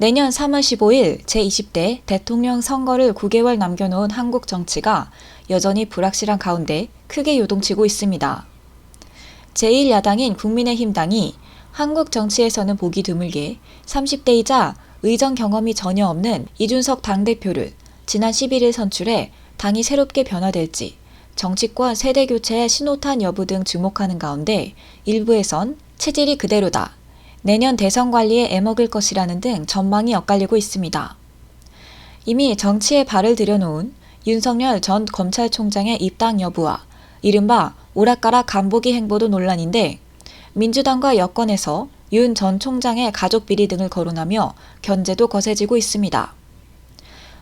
내년 3월 15일 제20대 대통령 선거를 9개월 남겨놓은 한국 정치가 여전히 불확실한 가운데 크게 요동치고 있습니다. 제1야당인 국민의힘당이 한국 정치에서는 보기 드물게 30대이자 의정 경험이 전혀 없는 이준석 당대표를 지난 11일 선출해 당이 새롭게 변화될지 정치권 세대 교체의 신호탄 여부 등 주목하는 가운데 일부에선 체질이 그대로다. 내년 대선 관리에 애먹을 것이라는 등 전망이 엇갈리고 있습니다. 이미 정치에 발을 들여놓은 윤석열 전 검찰총장의 입당 여부와 이른바 오락가락 간보기 행보도 논란인데 민주당과 여권에서 윤 전 총장의 가족 비리 등을 거론하며 견제도 거세지고 있습니다.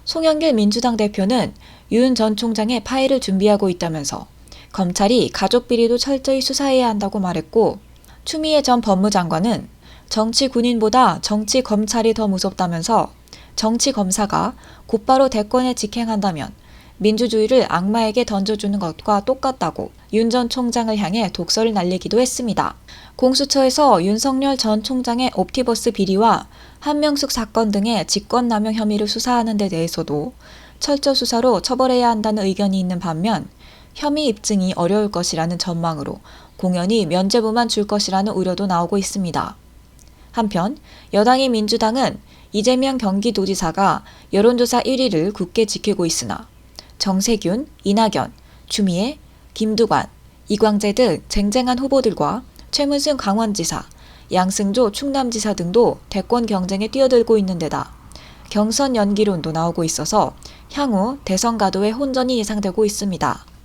송영길 민주당 대표는 윤 전 총장의 파일을 준비하고 있다면서 검찰이 가족 비리도 철저히 수사해야 한다고 말했고 추미애 전 법무장관은 정치 군인보다 정치 검찰이 더 무섭다면서 정치 검사가 곧바로 대권에 직행한다면 민주주의를 악마에게 던져주는 것과 똑같다고 윤 전 총장을 향해 독설을 날리기도 했습니다. 공수처에서 윤석열 전 총장의 옵티버스 비리와 한명숙 사건 등의 직권남용 혐의를 수사하는 데 대해서도 철저 수사로 처벌해야 한다는 의견이 있는 반면 혐의 입증이 어려울 것이라는 전망으로 공연히 면죄부만 줄 것이라는 우려도 나오고 있습니다. 한편 여당인 민주당은 이재명 경기도지사가 여론조사 1위를 굳게 지키고 있으나 정세균, 이낙연, 추미애, 김두관, 이광재 등 쟁쟁한 후보들과 최문승 강원지사, 양승조 충남지사 등도 대권 경쟁에 뛰어들고 있는 데다 경선 연기론도 나오고 있어서 향후 대선 가도의 혼전이 예상되고 있습니다.